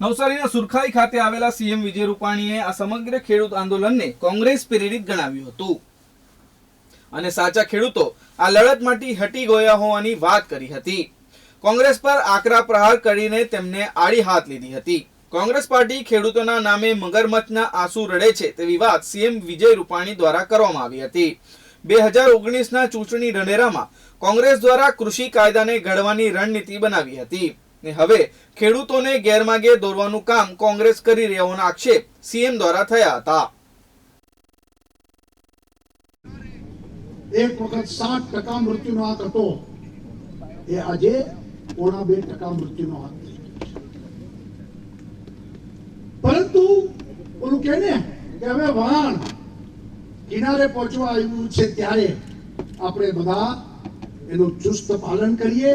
નવસારીના સુરખાઈ ખાતે આવેલા સીએમ વિજય રૂપાણીએ આ સમગ્ર ખેડૂત આંદોલનને કોંગ્રેસ પ્રેરિત ગણાવ્યું હતું. અને સાચા ખેડૂતો, આ લડતમાંથી હટી ગયા હોવાની વાત કરી હતી. કોંગ્રેસ પર આકરા પ્રહાર કરીને તેમને આડી હાથ લીધી હતી. કોંગ્રેસ પાર્ટી ખેડૂતોના નામે મગરમચ્છના આંસુ રડે છે તેવી વાત સીએમ વિજય રૂપાણી દ્વારા કરવામાં આવી હતી. બે હજાર ઓગણીસના ચૂંટણી ઢંઢેરામાં કોંગ્રેસ દ્વારા કૃષિ કાયદાને ઘડવાની રણનીતિ બનાવી હતી. ને હવે ખેડૂતોને ગેરમાર્ગે દોરવાનું કામ કોંગ્રેસ કરી રહ્યોના આક્ષેપ સીએમ દ્વારા થયા હતા. એક વખત સાત ટકા મૃત્યુનો આંક હતો. એ આજે પોણા બે ટકા મૃત્યુનો આંક પરંતુ ઓલું કે ને કે હવે વહાણ કિનારે પહોંચવા આવ્યું છે ત્યારે આપણે બધા એનું ચુસ્ત પાલન કરીએ.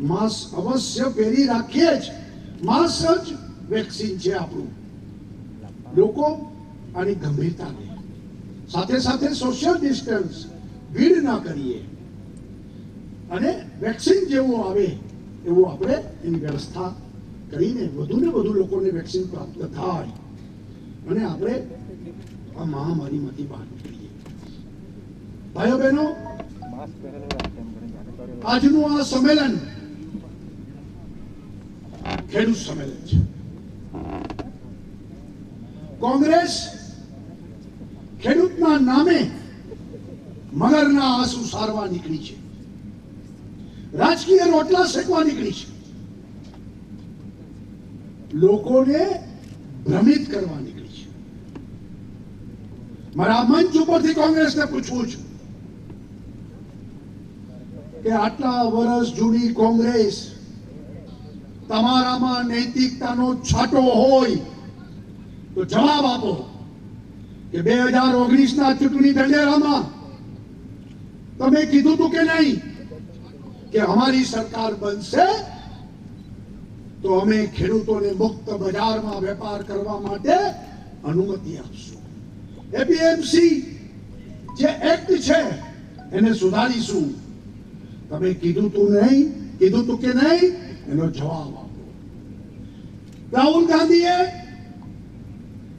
માસ્ક અવશ્ય પહેરી રાખીએ જ. માસ્ક જ વેક્સિન છે આપણું. લોકો આની ગંભીરતા લે. સાથે સાથે સોશિયલ ડિસ્ટન્સ ભીડ ના કરીએ. અને વેક્સિન જેવું આવે એવું આપણે એની વ્યવસ્થા કરીને વધુ ને વધુ લોકોને વેક્સિન પ્રાપ્ત થાય. અને આપણે આ મહામારીમાંથી બહાર નીકળીએ. ભાઈઓ બહેનો આજનું આ સંમેલન ખેડૂત સંમેલન છે કોંગ્રેસ ખેડૂતના નામે મગરના આંસુ સારવા નીકળી છે. રાજકીય રોટલા શેકવા નીકળી છે. લોકોને ભ્રમિત કરવા નીકળી છે. મારા મંચ ઉપરથી કોંગ્રેસને પૂછવું છું કે આટલા વર્ષ જૂની કોંગ્રેસ તમારામાં નૈતિકતાનો છાંટો હોય, તો જવાબ આપો કે બે હજાર ઓગણીસ ના ચૂંટણી દંડેરામાં તમે કીધું તું કે નહીં કે અમારી સરકાર બનશે? તો અમે ખેડૂતોને મુક્ત બજારમાં વેપાર કરવા માટે અનુમતિ આપશું. એપીએમસી જે એક્ટ છે, એને સુધારીશું. તમે કીધું તું નહીં? કીધું તું કે નહીં? એનો જવાબ આપો. રાહુલ ગાંધીએ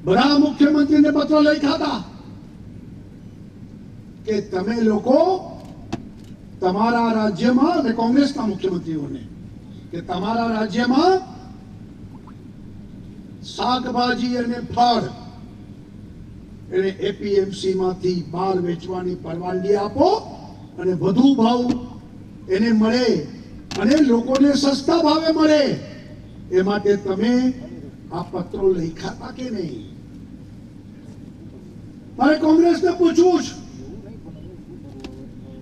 બધા મુખ્યમંત્રીને પત્ર લખ્યા હતા કે તમે લોકો તમારા રાજ્યમાં અને કોંગ્રેસના મુખ્યમંત્રીઓને કે તમારા રાજ્યમાં શાકભાજી અને ફળ એને એપીએમસી માંથી બહાર વેચવાની પરવાનગી આપો અને વધુ ભાવ એને મળે અને લોકોને સસ્તા ભાવે મળે. એ માટે તમે આ પત્રો લખ્યા કે નહીં? મારે કોંગ્રેસને પૂછવું છે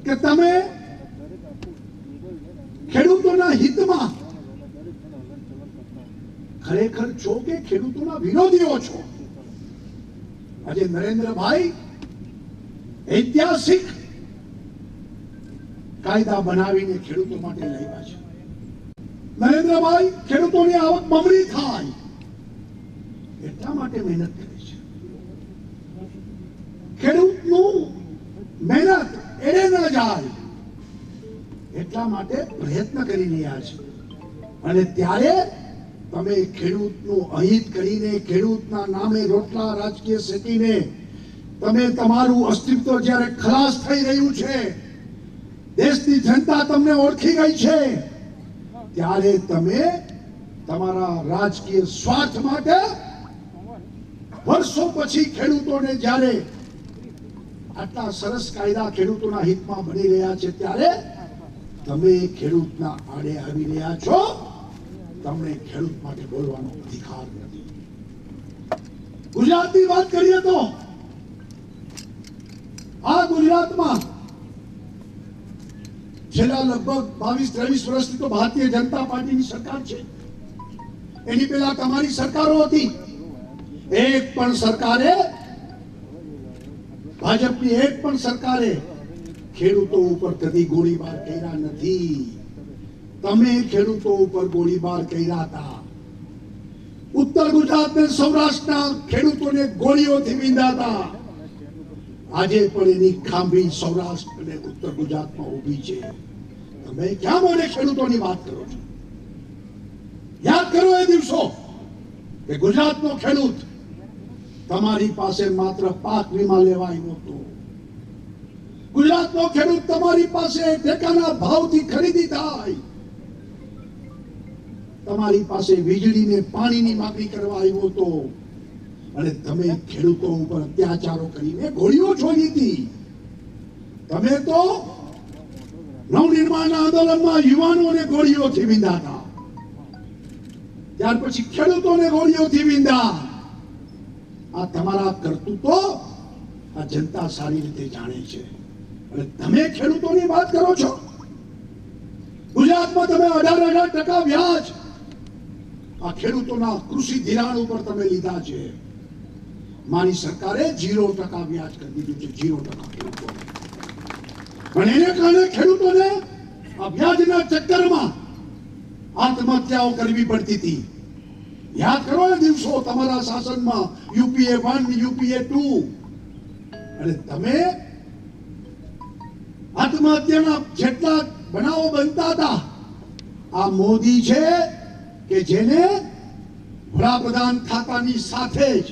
કે તમે ખેડૂતોના હિતમાં ખરેખર છો કે ખેડૂતોના વિરોધીઓ છો? આજે નરેન્દ્રભાઈ ઐતિહાસિક કાયદા બનાવીને ખેડૂતો માટે લાવ્યા છે. નરેન્દ્રભાઈ, ખેડૂતોની આવક બમણી થાય. એટલા માટે મહેનત કરે છે. ખેડૂતનું મહેનત એને ન જાય. એટલા માટે પ્રયત્ન કરી રહ્યા છે. અને ત્યારે તમે ખેડૂતનું અહિત કરીને, ખેડૂતના નામે રોટલા રાજકીય સેટીને તમે તમારું અસ્તિત્વ જ્યારે ખલાસ થઈ રહ્યું છે, દેશની જનતા તમને ઓળખી ગઈ છે. ત્યારે તમે તમારા રાજકીય સ્વાર્થ માટે વર્ષો પછી ખેડૂતોને જ્યારે આટલા સરસ કાયદા ખેડૂતોના હિતમાં બની રહ્યા છે, ત્યારે તમે ખેડૂતના આડે આવી રહ્યા છો. તમને ખેડૂત માટે બોલવાનો અધિકાર નથી. ગુજરાતની વાત કરીએ તો આ ગુજરાતમાં છેલ્લા લગભગ બાવીસ, ત્રેવીસ વર્ષથી તો ભારતીય જનતા પાર્ટીની સરકાર છે. એની પહેલા તમારી સરકારો હતી. એક પણ સરકારે, ભાજપની એક પણ સરકારે ખેડૂતો ઉપર કદી ગોળીબાર કર્યા નથી. તમે ખેડૂતો ઉપર ગોળીબાર કર્યા હતા. ઉત્તર ગુજરાત ને સૌરાષ્ટ્રના ખેડૂતોને ગોળીઓથી વિંધાતા. આજે પણ એની ખાંભી સૌરાષ્ટ્ર અને ઉત્તર ગુજરાતમાં ઊભી છે. તમે ક્યાં મને ખેડૂતોની વાત કરો છો? યાદ કરો એ દિવસો કે ગુજરાતનો ખેડૂત તમારી પાસે માત્ર પાક વીમા લેવા આવ્યો હતો ગુજરાતનો ખેડૂત તમારી પાસે ટેકાના ભાવથી ખરીદી થાય. તમારી પાસે વીજળીને પાણીની માગણી કરવા આવ્યો હતો. અને તમે ખેડૂતો ઉપર અત્યાચારો કરીને ગોળીઓ છોડી હતી. તમે તો નવનિર્માણ આંદોલનમાં યુવાનોને ગોળીઓથી વિંધાતા ત્યાર પછી ખેડૂતોને ગોળીઓથી વિંધા આ તમારા કરતૂતો આ જનતા સારી રીતે જાણે છે. અને તમે ખેડૂતોની વાત કરો છો? ગુજરાતમાં તમે અઢાર અઢાર ટકા વ્યાજ આ ખેડૂતોના કૃષિ ધિરાણ ઉપર તમે લીધા છે. મારી સરકારે જીરો ટકા વ્યાજ કરી દીધું છે જીરો ટકા ખેડૂતોને. પણ એને કારણે ખેડૂતોને આ ચક્કરમાં આત્મહત્યાઓ કરવી પડતી હતી. યાદ કરો એ દિવસો તમારા શાસનમાં, યુપીએ વન, યુપીએ ટુ. અને તમે આત્મહત્યાના જેટલા બનાવો બનતા હતા, આ મોદી છે કે જેને વડાપ્રધાન ખાતાની સાથે જ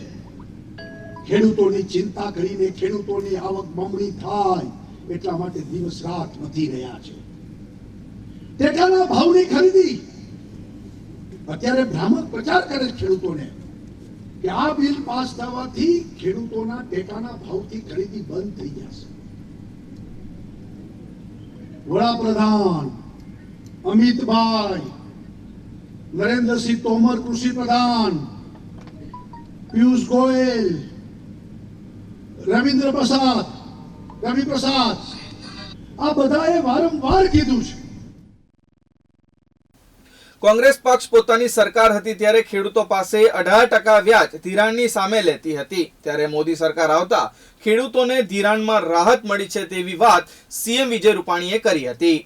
ખેડૂતોની ચિંતા કરીને ખેડૂતોની આવક બમણી થાય. એટલા માટે દિવસ રાત વધી રહ્યા છે. ટેકાના ભાવની ખરીદી. અત્યારે ભ્રામક પ્રચાર કરે ખેડૂતોને કે આ બિલ પાસ થવાથી ખેડૂતોના ટેકાના ભાવથી ખરીદી બંધ થઈ જશે. વડાપ્રધાન અમિતભાઈ, નરેન્દ્રસિંહ તોમર કૃષિ પ્રધાન, પિયુષ ગોયલ, રવિન્દ્ર પ્રસાદ પ્રસાદ આ બધાએ વારંવાર કીધું છે. કોંગ્રેસ પક્ષ પોતાની સરકાર હતી ત્યારે ખેડૂતો પાસે અઢાર ટકા વ્યાજ ધિરાણની સામે લેતી હતી. ત્યારે મોદી સરકાર આવતા ખેડૂતોને ધિરાણમાં રાહત મળી છે તેવી વાત સીએમ વિજય રૂપાણીએ કરી હતી.